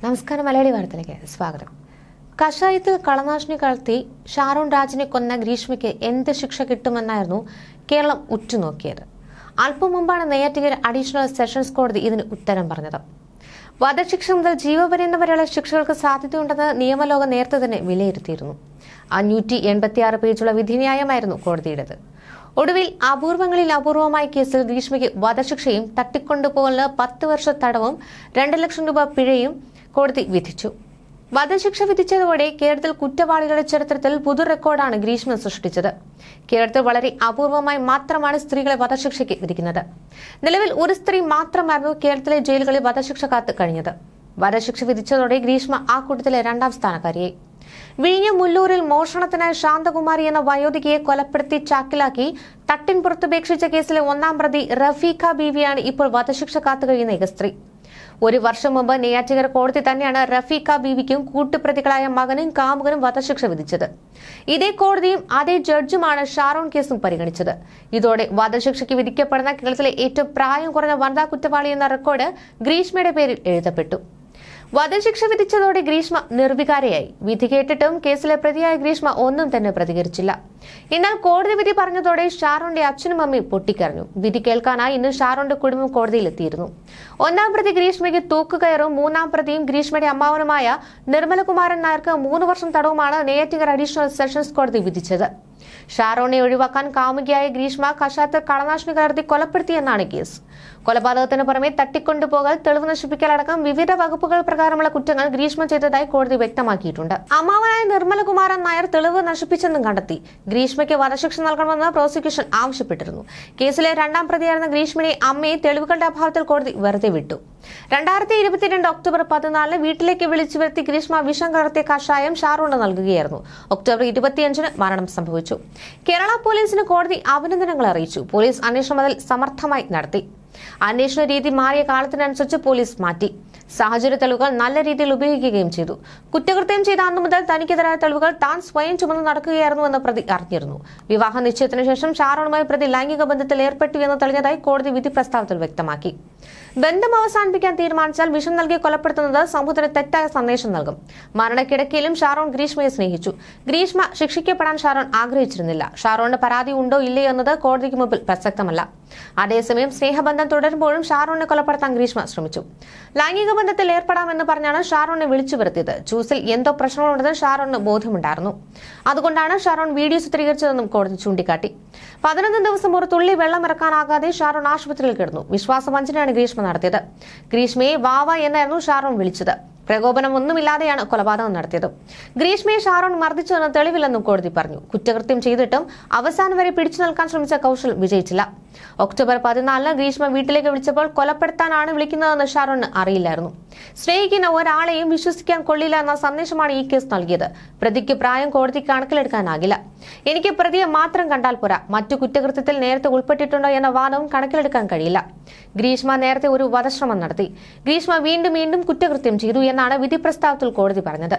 നമസ്കാരം മലയാളി വാർത്തയിലേക്ക് സ്വാഗതം. കഷായത്തിൽ കളനാശിനി കലർത്തി ഷാറൂൺ രാജിനെ കൊന്ന ഗ്രീഷ്മയ്ക്ക് എന്ത് ശിക്ഷ കിട്ടുമെന്നായിരുന്നു കേരളം ഉറ്റുനോക്കിയത്. അല്പം മുമ്പാണ് നെയ്യാറ്റിങ്കര അഡീഷണൽ സെഷൻസ് കോടതി ഇതിന് ഉത്തരം പറഞ്ഞത്. വധശിക്ഷ മുതൽ ജീവപര്യന്തം വരെയുള്ള ശിക്ഷകൾക്ക് സാധ്യതയുണ്ടെന്ന് നിയമലോകം നേരത്തെ തന്നെ വിലയിരുത്തിയിരുന്നു. അഞ്ഞൂറ്റി എൺപത്തിയാറ് പേജുള്ള വിധിന്യായമായിരുന്നു കോടതിയുടേത്. ഒടുവിൽ അപൂർവങ്ങളിൽ അപൂർവമായ കേസിൽ ഗ്രീഷ്മയ്ക്ക് വധശിക്ഷയും തട്ടിക്കൊണ്ടുപോകലിന് പത്ത് വർഷ തടവും രണ്ട് ലക്ഷം രൂപ പിഴയും കോടതി വിധിച്ചു. വധശിക്ഷ വിധിച്ചതോടെ കേരളത്തിൽ കുറ്റവാളികളുടെ ചരിത്രത്തിൽ പുതു റെക്കോർഡാണ് ഗ്രീഷ്മൻ സൃഷ്ടിച്ചത്. കേരളത്തിൽ വളരെ അപൂർവമായി മാത്രമാണ് സ്ത്രീകളെ വധശിക്ഷയ്ക്ക് വിധിക്കുന്നത്. നിലവിൽ ഒരു സ്ത്രീ മാത്രമായിരുന്നു കേരളത്തിലെ ജയിലുകളിൽ വധശിക്ഷ കാത്തു കഴിഞ്ഞത്. വധശിക്ഷ വിധിച്ചതോടെ ഗ്രീഷ്മ ആ കൂട്ടത്തിലെ രണ്ടാം സ്ഥാനക്കാരിയായി. വിഴിഞ്ഞ മുല്ലൂരിൽ മോഷണത്തിനായി ശാന്തകുമാരി എന്ന വയോധികയെ കൊലപ്പെടുത്തി ചാക്കിലാക്കി തട്ടിൻ പുറത്തുപേക്ഷിച്ച കേസിലെ ഒന്നാം പ്രതി റഫീഖ ബീവിയാണ് ഇപ്പോൾ വധശിക്ഷ കാത്തുകഴിയുന്ന ഏക സ്ത്രീ. ഒരു വർഷം മുമ്പ് നെയ്യാറ്റിങ്കര കോടതി തന്നെയാണ് റഫീഖ ബീവിക്കും കൂട്ടുപ്രതികളായ മകനും കാമുകനും വധശിക്ഷ വിധിച്ചത്. ഇതേ കോടതിയും അതേ ജഡ്ജുമാണ് ഷാറോൺ കേസും പരിഗണിച്ചത്. ഇതോടെ വധശിക്ഷയ്ക്ക് വിധിക്കപ്പെടുന്ന കേരളത്തിലെ ഏറ്റവും പ്രായം കുറഞ്ഞ വനിതാ കുറ്റവാളി എന്ന റെക്കോർഡ് ഗ്രീഷ്മയുടെ പേരിൽ എഴുതപ്പെട്ടു. വധശിക്ഷ വിധിച്ചതോടെ ഗ്രീഷ്മ നിർവികാരയായി. വിധി കേട്ടിട്ടും കേസിലെ പ്രതിയായ ഗ്രീഷ്മ ഒന്നും തന്നെ പ്രതികരിച്ചില്ല. എന്നാൽ കോടതി വിധി പറഞ്ഞതോടെ ഷാറോന്റെ അച്ഛനും അമ്മയും പൊട്ടിക്കരഞ്ഞു. വിധി കേൾക്കാനായി ഇന്ന് ഷാറോന്റെ കുടുംബം കോടതിയിലെത്തിയിരുന്നു. ഒന്നാം പ്രതി ഗ്രീഷ്മയ്ക്ക് തൂക്കുകയറും മൂന്നാം പ്രതിയും ഗ്രീഷ്മയുടെ അമ്മാവനുമായ നിർമ്മലകുമാരൻ നായർക്ക് മൂന്ന് വർഷം തടവുമാണ് നെയ്യാറ്റിങ്കർ അഡീഷണൽ സെഷൻസ് കോടതി വിധിച്ചത്. ഷാറോണെ ഒഴിവാക്കാൻ കാമുകിയായ ഗ്രീഷ്മ കഷായത്തിൽ കളനാശിനി കലർത്തി കൊലപ്പെടുത്തിയെന്നാണ് കേസ്. കൊലപാതകത്തിന് പുറമെ തട്ടിക്കൊണ്ടുപോകൽ തെളിവ് നശിപ്പിക്കൽ അടക്കം വിവിധ വകുപ്പുകൾ പ്രകാരമുള്ള കുറ്റങ്ങൾ ഗ്രീഷ്മ ചെയ്തതായി കോടതി വ്യക്തമാക്കിയിട്ടുണ്ട്. അമ്മാവനായ നിർമ്മലകുമാരൻ നായർ തെളിവ് നശിപ്പിച്ചെന്നും കണ്ടെത്തി. ഗ്രീഷ്മയ്ക്ക് വധശിക്ഷ നൽകണമെന്ന് പ്രോസിക്യൂഷൻ ആവശ്യപ്പെട്ടിരുന്നു. കേസിലെ രണ്ടാം പ്രതിയായിരുന്ന ഗ്രീഷ്മിനെ അമ്മയെ തെളിവുകളുടെ അഭാവത്തിൽ കോടതി വെറുതെ വിട്ടു. രണ്ടായിരത്തി ഇരുപത്തിരണ്ട് ഒക്ടോബർ പതിനാലിന് വീട്ടിലേക്ക് വിളിച്ചു വരുത്തി ഗ്രീഷ്മ വിഷം കലർത്തിയ കഷായം ഷാറൂണ് നൽകുകയായിരുന്നു. ഒക്ടോബർ ഇരുപത്തിയഞ്ചിന് മരണം സംഭവിച്ചു. കേരള പോലീസിന് കോടതി അഭിനന്ദനങ്ങൾ അറിയിച്ചു. പോലീസ് അന്വേഷണം അതിൽ സമർത്ഥമായി നടത്തി. അന്വേഷണ രീതി മാറിയ കാലത്തിനനുസരിച്ച് പോലീസ് മാറ്റി. സാഹചര്യ തെളിവുകൾ നല്ല രീതിയിൽ ഉപയോഗിക്കുകയും ചെയ്തു. കുറ്റകൃത്യം ചെയ്ത അന്നു മുതൽ തനിക്കെതിരായ തെളിവുകൾ താൻ സ്വയം ചുമന്ന് നടക്കുകയായിരുന്നുവെന്ന് പ്രതി അറിഞ്ഞിരുന്നു. വിവാഹ നിശ്ചയത്തിന് ശേഷം ഷാറോണുമായി പ്രതി ലൈംഗിക ബന്ധത്തിൽ ഏർപ്പെട്ടു എന്ന് തെളിഞ്ഞതായി കോടതി വിധി പ്രസ്താവത്തിൽ വ്യക്തമാക്കി. ബന്ധം അവസാനിപ്പിക്കാൻ തീരുമാനിച്ചാൽ വിഷം നൽകി കൊലപ്പെടുത്തുന്നത് സമൂഹത്തിന് തെറ്റായ സന്ദേശം നൽകും. മരണക്കിടക്കയിലും ഷാറോൺ ഗ്രീഷ്മയെ സ്നേഹിച്ചു. ഗ്രീഷ്മ ശിക്ഷിക്കപ്പെടാൻ ഷാറോൺ ആഗ്രഹിച്ചിരുന്നില്ല. ഷാറോണിന് പരാതി ഉണ്ടോ ഇല്ലയോ എന്നത് കോടതിക്ക് മുമ്പിൽ പ്രസക്തമല്ല. അതേസമയം സ്നേഹബന്ധം തുടരുമ്പോഴും ഷാറൂണിനെ കൊലപ്പെടുത്താൻ ഗ്രീഷ്മ ശ്രമിച്ചു. ലൈംഗിക ബന്ധത്തിൽ ഏർപ്പെടാമെന്ന് പറഞ്ഞാണ് ഷാറൂണിനെ വിളിച്ചു വരുത്തിയത്. ചൂസിൽ എന്തോ പ്രശ്നങ്ങളുണ്ടെന്ന് ഷാറൂണിന് ബോധ്യമുണ്ടായിരുന്നു. അതുകൊണ്ടാണ് ഷാറൂൺ വീഡിയോ ചിത്രീകരിച്ചതെന്നും കോടതി ചൂണ്ടിക്കാട്ടി. പതിനൊന്ന് ദിവസം ഒരു തുള്ളി വെള്ളം ഇറക്കാനാകാതെ ഷാറൂൺ ആശുപത്രിയിൽ കിടന്നു. വിശ്വാസവഞ്ചനയാണ് ഗ്രീഷ്മ നടത്തിയത്. ഗ്രീഷ്മയെ വാവ എന്നായിരുന്നു ഷാറൂൺ വിളിച്ചത്. പ്രകോപനമൊന്നുമില്ലാതെയാണ് കൊലപാതകം നടത്തിയത്. ഗ്രീഷ്മയെ ഷാറോൺ മർദ്ദിച്ചതെന്ന് തെളിവില്ലെന്നും കോടതി പറഞ്ഞു. കുറ്റകൃത്യം ചെയ്തിട്ടും അവസാനം വരെ പിടിച്ചു നിൽക്കാൻ ശ്രമിച്ച കൗശൽ വിജയിച്ചില്ല. ഒക്ടോബർ പതിനാലിന് ഗ്രീഷ്മ വീട്ടിലേക്ക് വിളിച്ചപ്പോൾ കൊലപ്പെടുത്താനാണ് വിളിക്കുന്നതെന്ന് ഷാറോണിന് അറിയില്ലായിരുന്നു. സ്നേഹിക്കുന്ന ഒരാളെയും വിശ്വസിക്കാൻ കൊള്ളില്ല എന്ന സന്ദേശമാണ് ഈ കേസ് നൽകിയത്. പ്രതിക്ക് പ്രായം കോടതി കണക്കിലെടുക്കാനാകില്ല. എനിക്ക് പ്രതിയെ മാത്രം കണ്ടാൽ പോരാ. മറ്റു കുറ്റകൃത്യത്തിൽ നേരത്തെ ഉൾപ്പെട്ടിട്ടുണ്ടോ എന്ന വാദവും കണക്കിലെടുക്കാൻ കഴിയില്ല. ഗ്രീഷ്മ നേരത്തെ ഒരു വധശ്രമം നടത്തി. ഗ്രീഷ്മ വീണ്ടും വീണ്ടും കുറ്റകൃത്യം ചെയ്തു എന്നാണ് വിധി പ്രസ്താവത്തിൽ കോടതി പറഞ്ഞത്.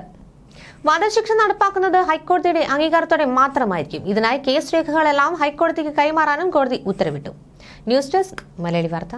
വധശിക്ഷ നടപ്പാക്കുന്നത് ഹൈക്കോടതിയുടെ അംഗീകാരത്തോടെ മാത്രമായിരിക്കും. ഇതിനായി കേസ് രേഖകളെല്ലാം ഹൈക്കോടതിക്ക് കൈമാറാനും കോടതി ഉത്തരവിട്ടു. ന്യൂസ് ഡെസ്ക് മലയാളി വാർത്ത.